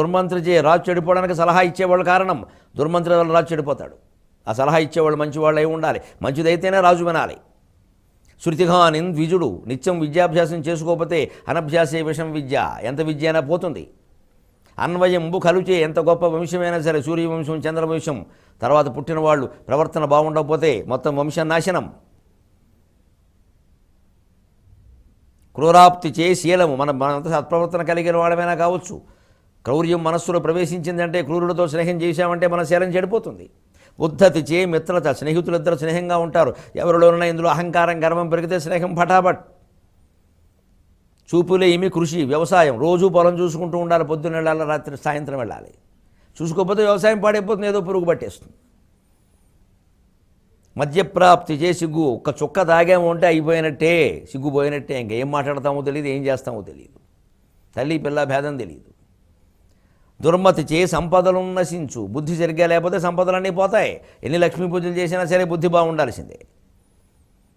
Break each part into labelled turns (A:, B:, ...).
A: దుర్మంత్రిచే రాజు చెడిపోవడానికి సలహా ఇచ్చేవాళ్ళు కారణం. దుర్మంత్రి వల్ల రాజు చెడిపోతాడు. ఆ సలహా ఇచ్చేవాళ్ళు మంచివాళ్ళు అయి ఉండాలి. మంచిదైతేనే రాజు వినాలి. శృతిఘానిన్ ద్విజుడు నిత్యం విద్యాభ్యాసం చేసుకోకపోతే అనభ్యాసే విషం విద్య. ఎంత విద్య అయినా పోతుంది. అన్వయంబు కలుచే ఎంత గొప్ప వంశమైనా సరే సూర్యవంశం చంద్రవంశం. తర్వాత పుట్టిన వాళ్ళు ప్రవర్తన బాగుండకపోతే మొత్తం వంశం నాశనం. క్రూరాప్తి చే శీలము. మన మనంత సత్ప్రవర్తన కలిగిన వాళ్ళమైనా కావచ్చు. క్రౌర్యం మనస్సులో ప్రవేశించిందంటే క్రూరులతో స్నేహం చేశామంటే మన శైలం చెడిపోతుంది. ఉద్ధతి చే మిత్రత స్నేహితులిద్దరు స్నేహంగా ఉంటారు. ఎవరిలోనైనా ఇందులో అహంకారం గర్వం పెరిగితే స్నేహం పటాపట్. చూపులే ఏమి కృషి వ్యవసాయం. రోజు పొలం చూసుకుంటూ ఉండాలి పొద్దున్న వెళ్ళాలి రాత్రి సాయంత్రం వెళ్ళాలి. చూసుకోకపోతే వ్యవసాయం పాడైపోతుంది ఏదో పురుగు పట్టేస్తుంది. మద్యప్రాప్తి చే సిగ్గు. ఒక్క చుక్క తాగాము ఉంటే అయిపోయినట్టే. సిగ్గుపోయినట్టే ఇంకేం ఇంకా ఏం మాట్లాడతామో తెలియదు ఏం చేస్తామో తెలియదు తల్లి పిల్ల భేదం తెలియదు దుర్మతి చే సంపదలు నశించు. బుద్ధి సరిగ్గా లేకపోతే సంపదలన్నీ పోతాయి. ఎన్ని లక్ష్మీ పూజలు చేసినా సరే బుద్ధి బాగుండాల్సిందే.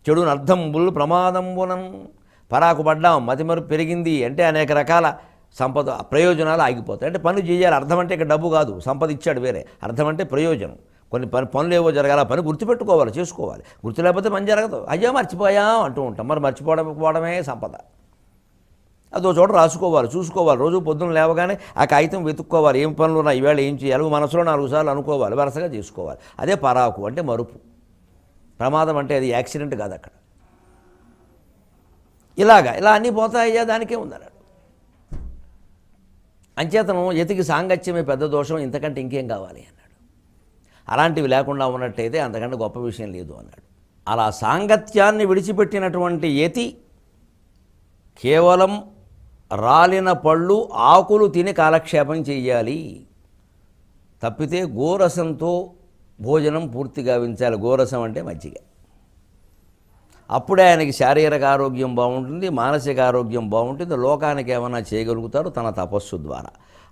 A: చెడును అర్థంబుల్ ప్రమాదంబునం పరాకు పడ్డాం మతిమరు పెరిగింది అంటే అనేక రకాల సంపద ప్రయోజనాలు ఆగిపోతాయి. అంటే పని చేయాలి అర్థం అంటే ఇక్కడ డబ్బు కాదు సంపద ఇచ్చాడు వేరే. అర్థం అంటే ప్రయోజనం. కొన్ని పని పనులు ఏవో జరగాల పని గుర్తుపెట్టుకోవాలి చేసుకోవాలి. గుర్తు లేకపోతే పని జరగదు. అయ్యో మర్చిపోయాం అంటూ ఉంటాం. మరి మర్చిపోవడం పోవడమే సంపద. అదో చోట రాసుకోవాలి చూసుకోవాలి. రోజు పొద్దున లేవగానే ఆ కాగితం వెతుక్కోవాలి. ఏం పనులు ఉన్నాయి ఈవేళ ఏం చేయాలి? మనసులో నాలుగు సార్లు అనుకోవాలి. వరుసగా చేసుకోవాలి. అదే పరాకు అంటే మరుపు. ప్రమాదం అంటే అది యాక్సిడెంట్ కాదు అక్కడ. ఇలాగా ఇలా అన్నీ పోతాయ్యా దానికే ఉందన్నాడు. అంచేతనం ఎతికి సాంగత్యమే పెద్ద దోషం ఇంతకంటే ఇంకేం కావాలి అన్నాడు. అలాంటివి లేకుండా ఉన్నట్టయితే అంతకంటే గొప్ప విషయం లేదు అన్నాడు. అలా సాంగత్యాన్ని విడిచిపెట్టినటువంటి యతి కేవలం రాలిన పళ్ళు ఆకులు తిని కాలక్షేపం చెయ్యాలి. తప్పితే గోరసంతో భోజనం పూర్తిగా వించాలి. గోరసం అంటే మజ్జిగ. అప్పుడే ఆయనకి శారీరక ఆరోగ్యం బాగుంటుంది మానసిక ఆరోగ్యం బాగుంటుంది. లోకానికి ఏమైనా చేయగలుగుతారు? తన తపస్సు ద్వారా.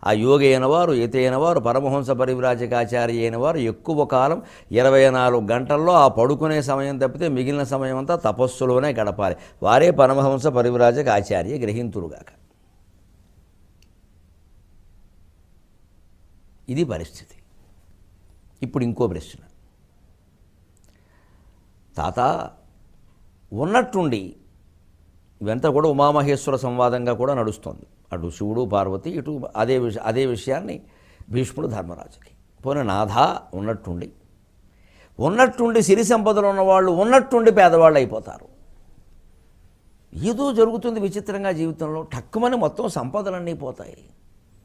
A: ఆ యోగి అయిన వారు యతి అయిన వారు పరమహంస పరివ్రాజకాచార్య అయిన వారు ఎక్కువ కాలం ఇరవై నాలుగు గంటల్లో ఆ పడుకునే సమయం తప్పితే మిగిలిన సమయం అంతా తపస్సులోనే గడపాలి. వారే పరమహంస పరివ్రాజక ఆచార్య ఇది పరిస్థితి. ఇప్పుడు ఇంకో ప్రశ్న. తాత ఉన్నట్టుండి ఇవంతా కూడా ఉమామహేశ్వర సంవాదంగా కూడా నడుస్తుంది. అటు శివుడు పార్వతి ఇటు అదే విష అదే విషయాన్ని భీష్ముడు ధర్మరాజుకి. పోనీ నాథా ఉన్నట్టుండి ఉన్నట్టుండి సిరి సంపదలు ఉన్నవాళ్ళు ఉన్నట్టుండి పేదవాళ్ళు అయిపోతారు. ఏదో జరుగుతుంది విచిత్రంగా జీవితంలో టక్కుమని మొత్తం సంపదలన్నీ పోతాయి.